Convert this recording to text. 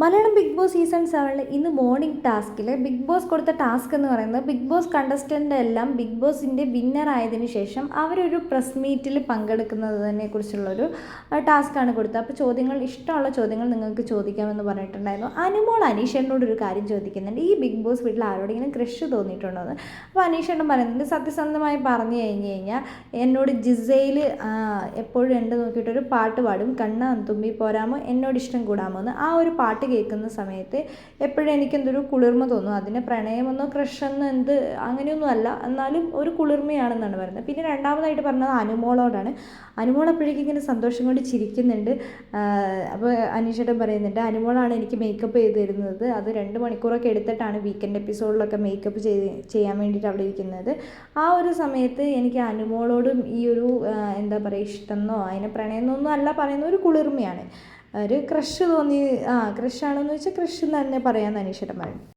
Malayalam big boss season സെവനിൽ ഇന്ന് morning ടാസ്കിൽ ബിഗ് ബോസ് കൊടുത്ത ടാസ്ക് എന്ന് പറയുന്നത് ബിഗ് ബോസ് കണ്ടസ്റ്റന്റ് എല്ലാം ബിഗ് ബോസിന്റെ വിന്നർ ആയതിന് ശേഷം അവരൊരു പ്രസ് മീറ്റിൽ പങ്കെടുക്കുന്നതിനെ കുറിച്ചുള്ളൊരു ടാസ്ക്കാണ് കൊടുത്തത്. അപ്പോൾ ചോദ്യങ്ങൾ ഇഷ്ടമുള്ള ചോദ്യങ്ങൾ നിങ്ങൾക്ക് ചോദിക്കാമെന്ന് പറഞ്ഞിട്ടുണ്ടായിരുന്നു. അനുമോൾ അനീഷേട്ടനോട് ഒരു കാര്യം ചോദിക്കുന്നുണ്ട്. ഈ ബിഗ് ബോസ് വീട്ടിൽ ആരോടെങ്കിലും ക്രഷ് തോന്നിയിട്ടുണ്ടോ എന്ന്? അപ്പോൾ അനീഷേട്ടൻ പറയുന്നുണ്ട് സത്യസന്ധമായി പറഞ്ഞു കഴിഞ്ഞ് കഴിഞ്ഞാൽ എന്നോട് ജിസയിൽ എപ്പോഴും എന്റെ നോക്കിയിട്ടൊരു പാട്ട് പാടും. കണ്ണ തുമ്പി പോരാമോ എന്നോട് ഇഷ്ടം കൂടാമോ എന്ന് ആ ഒരു പാട്ട് കേൾക്കുന്ന സമയത്ത് എപ്പോഴും എനിക്ക് എന്തൊരു കുളിർമ തോന്നും. അതിന് പ്രണയമെന്നോ ക്രഷെന്നോ എന്ത് അങ്ങനെയൊന്നും അല്ല എന്നാലും ഒരു കുളിർമയാണെന്നാണ് പറയുന്നത്. പിന്നെ രണ്ടാമതായിട്ട് പറഞ്ഞത് അനുമോളോടാണ്. അനുമോൾ അപ്പോഴേക്കും ഇങ്ങനെ സന്തോഷം കൊണ്ട് ചിരിക്കുന്നുണ്ട്. അപ്പോൾ അനീഷേട്ടൻ പറയുന്നുണ്ട് അനുമോളാണ് എനിക്ക് മേക്കപ്പ് ചെയ്ത് തരുന്നത്. അത് രണ്ട് മണിക്കൂറൊക്കെ എടുത്തിട്ടാണ് വീക്കെൻഡ് എപ്പിസോഡിലൊക്കെ മേക്കപ്പ് ചെയ്ത് ചെയ്യാൻ വേണ്ടിയിട്ട് അവിടെ ഇരിക്കുന്നത്. ആ ഒരു സമയത്ത് എനിക്ക് അനുമോളോടും ഈ ഒരു എന്താ പറയുക ഇഷ്ടമെന്നോ അതിനെ പ്രണയമെന്നൊന്നും അല്ല പറയുന്ന ഒരു കുളിർമയാണ്. ഒരു ക്രഷ് തോന്നി ആ ക്രഷാണെന്ന് വെച്ചാൽ ക്രഷ് എന്ന് തന്നെ പറയാമെന്ന് അനീഷേട്ടൻ പറയും.